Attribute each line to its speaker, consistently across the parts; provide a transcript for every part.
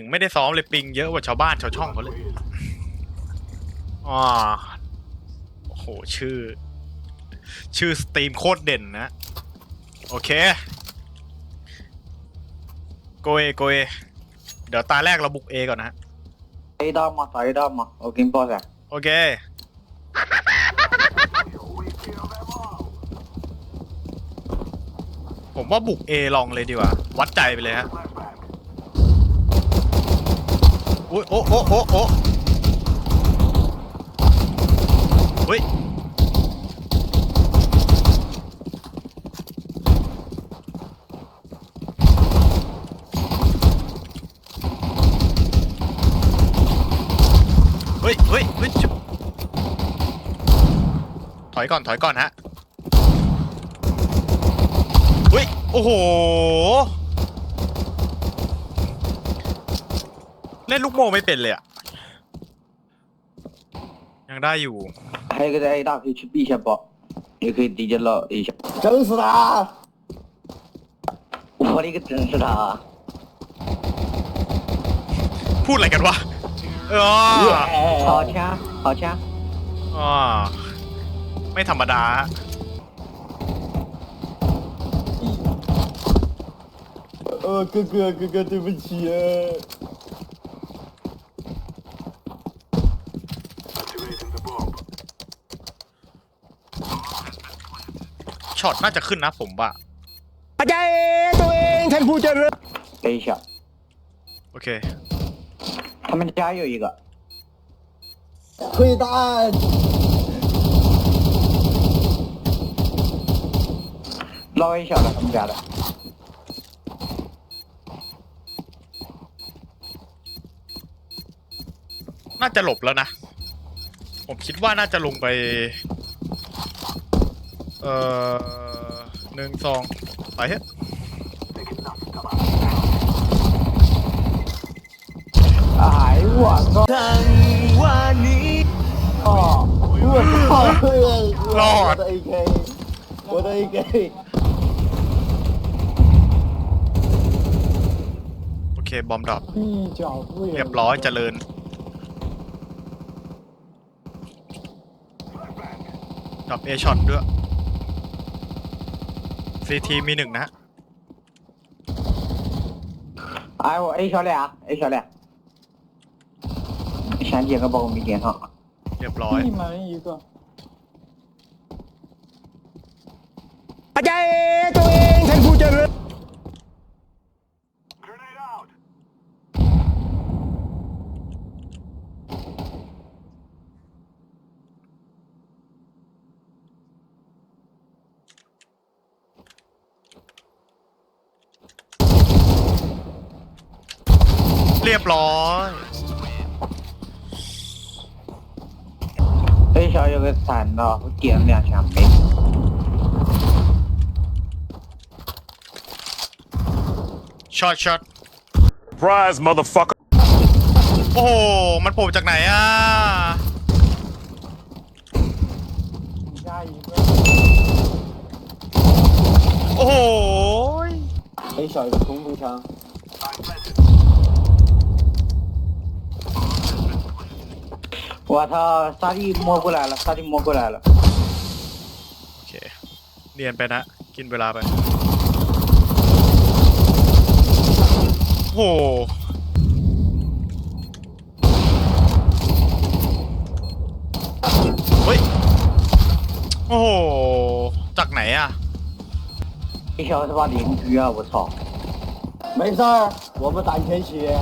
Speaker 1: ถึงไม่ได้ซ้อมเลยปิงเยอะกว่าชาวบ้านชาวช่องเขาเลยอ๋อโอ้โหชื่อ ชื่อสตรีมโคตรเด่นนะ โอเค โกเอโกเอเดี๋ยวตาแรกเราบุกเอก่อนนะฮะ
Speaker 2: Side arma, side arma. Och in på det.
Speaker 1: โอเค ผมว่าบุกเอลองเลยดีกว่า วัดใจไปเลยฮะ อุ้ยโอ้โอ้โอ้โอ้เฮ้ยเฮ้ยเฮ้ยเฮ้ยถอยก่อนถอยก่อนฮะเฮ้ยโอ้โห เล่นลูกโมไม่เป็นเลยอะยังได้อยู่
Speaker 2: ให้ก็ได้ดาคือชื่อปีชาบอกนี่คือดีเจลออีชา
Speaker 3: เจริญสรา
Speaker 2: อุปนิกเจริญสรา
Speaker 1: พูดอะไรกันวะออ
Speaker 3: ขอ
Speaker 2: ช้าขอช้า
Speaker 1: อ๋อไม่ธรรมดา
Speaker 3: เออเกือเกือเกือเกือเต็นเชียร์
Speaker 1: อตน่าจะขึ้นนะผมว่า
Speaker 3: อาจารย์ตัวเองท่านผู้เจริญ
Speaker 2: A 下， โ
Speaker 1: อเค
Speaker 2: 他们家有一个，
Speaker 3: 溃蛋，
Speaker 2: 捞 A 下了，他们家的。
Speaker 1: น่าจะหลบแล้วนะ ผมคิดว่าน่าจะลงไป เอ่อหนึ่งสองไปเฮ็ด
Speaker 2: หายหวังก็ทั้งวันนี้
Speaker 3: อ๋อเพื่อเพื่อรอดไอ้เกย์ไอ้เกย์
Speaker 1: โอเค บอมดรอป
Speaker 3: เรียบร้อย
Speaker 1: เจริญดรอปเอช็อตด้วย ซีทีมีหนึ่งนะ
Speaker 2: 아이고 A 혈래야 A 혈래 샨디가 먹으면 이게 어
Speaker 1: เรียบร้อย นี
Speaker 3: ่มาอีกอะ อาจารย์
Speaker 1: เรียบร้อย
Speaker 2: เฮ้ยชอยโยเกสันเนาะเกียงเนี่ยชามเล็ด
Speaker 1: ช็อตช็อต
Speaker 4: prize motherfucker
Speaker 1: โอ้โห มันโผล่จากไหนอะ โอ้โห
Speaker 3: เฮ้ยชอยกับทุ่งดูทาง
Speaker 2: 了，沙地摸过来了。
Speaker 1: โอเค เนียนไปนะ กินเวลาไป โอ้โห เฮ้ย โอ้โห จากไหนอ่ะ
Speaker 2: A 小是把邻居啊，我操！
Speaker 3: 没事儿，我们打一天血。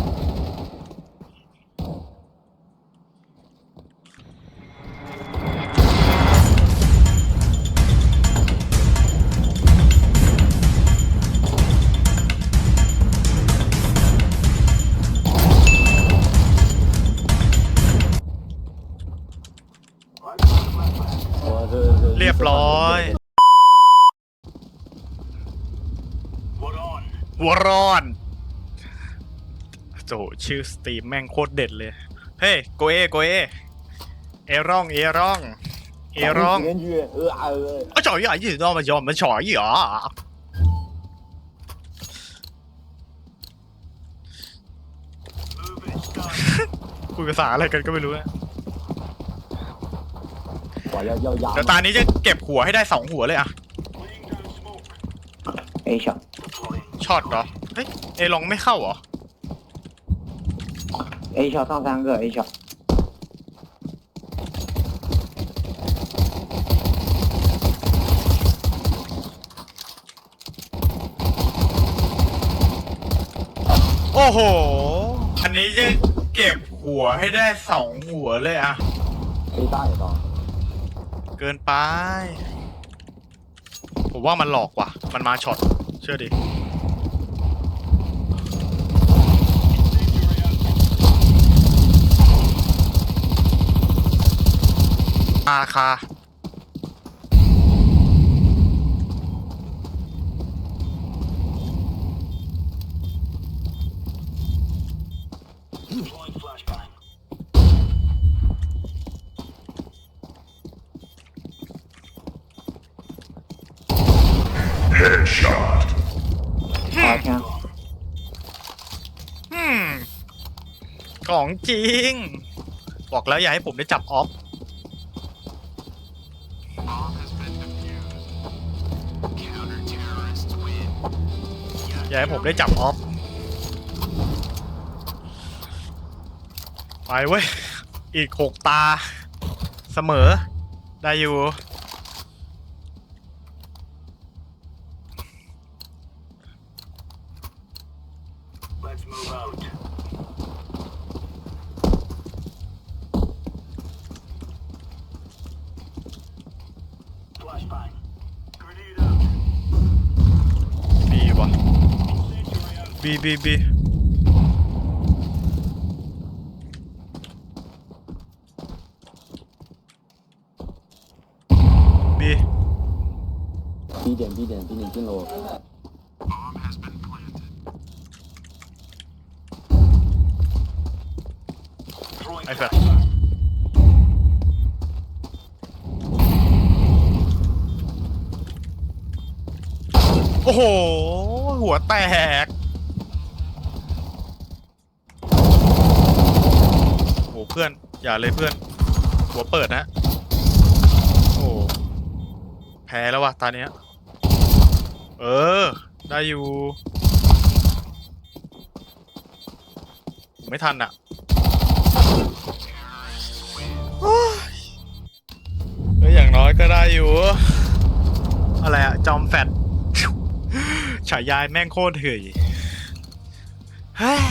Speaker 1: หัวร้อนโจชื่อสตรีมแม่งโคตรเด็ดเลย เฮ้ยโกเอโกเอเอร่องเอร่องเอร่องเอ
Speaker 3: อเออเ
Speaker 1: ออจ่อยอะยี่สิดอลมายอมมานจ่อยอะคุยภาษาอะไรกันก็ไม่รู้นะ
Speaker 3: เดี๋ยวตา
Speaker 1: นี้จะเก็บหัวให้ได้สองหัวเลยอะ
Speaker 2: ไอช็อต
Speaker 1: ช็อตเหรอ เฮ้ยเอลองไม่เข้าเหรอ
Speaker 2: เอช็อตต้องทางเกิดอช็อต
Speaker 1: โอ้โห อันนี้จะเก็บหัวให้ได้สองหัวเลยอะ
Speaker 3: ไม่ได้ต่อ
Speaker 1: เกินไป ผมว่ามันหลอกว่ะ มันมาช็อต เชื่อดิ คา好
Speaker 2: 枪，
Speaker 1: อืม ของจริง บอกแล้วอย่าให้ผมได้จับออฟ อย่าให้ผมได้จับออฟ ไปเว้ย อีกหกตา เสมอ ได้อยู่ บีวะ B B B. B.
Speaker 3: พี่เด่นพี่เด่นพี่หนึ่งกิโล
Speaker 1: ไอ้สัสโอ้โห หัวแตก พื่อนอย่าเลยเพื่อน หัวเปิดนะ โอ้แพ้แล้ววะตาเนี้ย เออ ได้อยู่ ไม่ทันอะโอ้ยเฮ้ยอย่างน้อยก็ได้อยู่ อะไรอะจอมแฟดฉายายแม่งโคตรเถื่อยเฮ้ย